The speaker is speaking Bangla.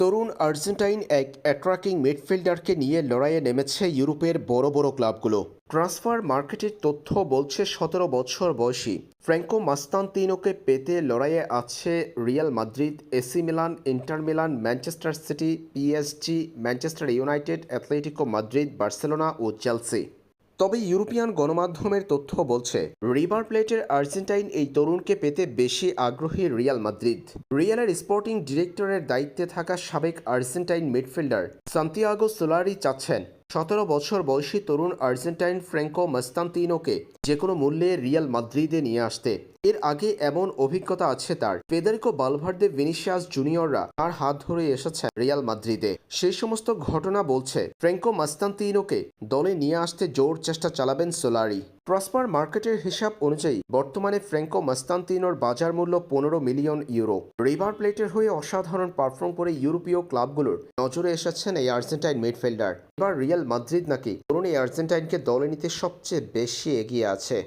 তরুণ আর্জেন্টাইন এক অ্যাট্রাকিং মিডফিল্ডারকে নিয়ে লড়াইয়ে নেমেছে ইউরোপের বড় বড় ক্লাবগুলো। ট্রান্সফার মার্কেটের তথ্য বলছে সতেরো বছর বয়সী ফ্র্যাঙ্কো মাস্তান্তিনোকে পেতে লড়াইয়ে আছে Real Madrid, AC Milan, Inter Milan, Manchester City PSG Manchester United Atletico Madrid, Barcelona ও চেলসি। তবে ইউরোপিয়ান গণমাধ্যমের তথ্য বলছে রিভার প্লেটের আর্জেন্টাইন এই তরুণকে পেতে বেশি আগ্রহী রিয়াল মাদ্রিদ। রিয়ালের স্পোর্টিং ডিরেক্টরের দায়িত্বে থাকা সাবেক আর্জেন্টাইন মিডফিল্ডার সান্তিয়াগো সোলারি চাচ্ছেন, সতেরো বছর বয়সী তরুণ আর্জেন্টাইন ফ্র্যাঙ্কো মাস্তান্তিনোকে যে কোনো মূল্যে রিয়াল মাদ্রিদে নিয়ে আসতে। এর আগে এমন অভিজ্ঞতা আছে তার। ফেদারিকো বালভার্দে ভিনিসিয়াস জুনিয়ররা তার হাত ধরে এসেছেন রিয়াল মাদ্রিদে। সেই সমস্ত ঘটনা বলছে ফ্রেঙ্কো মাস্তান্তিনোকে দলে নিয়ে আসতে জোর চেষ্টা চালাবেন সোলারি। ট্রান্সফার মার্কেটের হিসাব অনুযায়ী বর্তমানে ফ্র্যাঙ্কো মাস্তান্তিনোর বাজার মূল্য পনেরো মিলিয়ন ইউরো। রিভার প্লেটের হয়ে অসাধারণ পারফর্ম করে ইউরোপীয় ক্লাবগুলোর নজরে এসেছেন এই আর্জেন্টাইন মিডফিল্ডার। এবার রিয়াল মাদ্রিদ নাকি তরুণ এই আর্জেন্টাইনকে দলে নিতে সবচেয়ে বেশি এগিয়ে আছে।